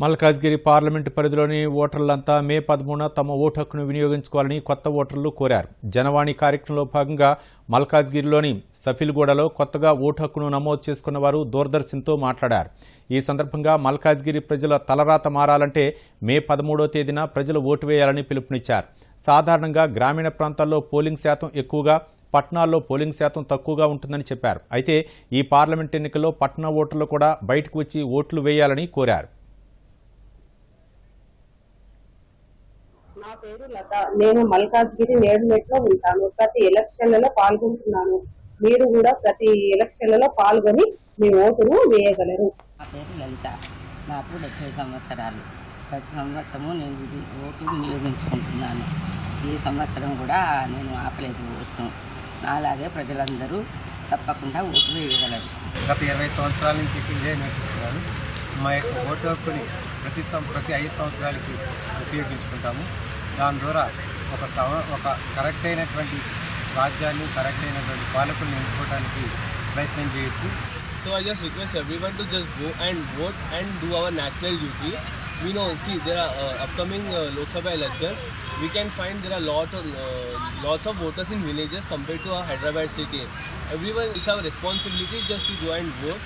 Malkajgiri parliament పరిధిలోని ఓటర్లంతా మే పదమూడున తమ ఓటు హక్కును వినియోగించుకోవాలని కొత్త ఓటర్లు కోరారు. జనవాణి కార్యక్రమంలో భాగంగా మల్కాజ్గిరిలోని సఫిల్గూడలో కొత్తగా ఓటు హక్కును నమోదు చేసుకున్న వారు దూరదర్శన్తో మాట్లాడారు. ఈ సందర్భంగా మల్కాజ్గిరి ప్రజల తలరాత మారాలంటే మే పదమూడో తేదీన ప్రజలు ఓటు వేయాలని పిలుపునిచ్చారు. సాధారణంగా గ్రామీణ ప్రాంతాల్లో పోలింగ్ శాతం ఎక్కువగా పట్టణాల్లో పోలింగ్ శాతం తక్కువగా ఉంటుందని చెప్పారు. అయితే ఈ పార్లమెంట్ ఎన్నికల్లో పట్టణ ఓటర్లు కూడా బయటకు వచ్చి ఓట్లు వేయాలని కోరారు. నా పేరు లత. నేను మల్కాజ్గిరి నేడుమెట్లో ఉంటాను. ప్రతి ఎలక్షన్లలో పాల్గొంటున్నాను. మీరు కూడా ప్రతి ఎలక్షన్లలో పాల్గొని మీ ఓటును వేయగలరు. నా పేరు లలిత. నాకు డెబ్బై సంవత్సరాలు. ప్రతి సంవత్సరము నేను ఓటు వినియోగించుకుంటున్నాను. ఈ సంవత్సరం కూడా నేను ఆపలేదు ఓటును. నాలాగే ప్రజలందరూ తప్పకుండా ఓటు వేయగలరు. గత ఇరవై సంవత్సరాల నుంచి ఇక్కడే నివసిస్తున్నాను. మా యొక్క ఓటు హక్కుని ప్రతి సం ప్రతి ఐదు సంవత్సరాలకి ఉపయోగించుకుంటాము. దాని ద్వారా ఒక సమ ఒక కరెక్ట్ అయినటువంటి రాజ్యాన్ని కరెక్ట్ అయినటువంటి పాలకుల్ని ఎంచుకోవడానికి ప్రయత్నం చేయొచ్చు So I just request everyone to just go and vote and do our national duty. We know, see, there are uh, upcoming uh, Lok Sabha elections. We can find there are lot of, uh, lots of voters in villages compared to our Hyderabad city. Everyone, it's our responsibility just to go and vote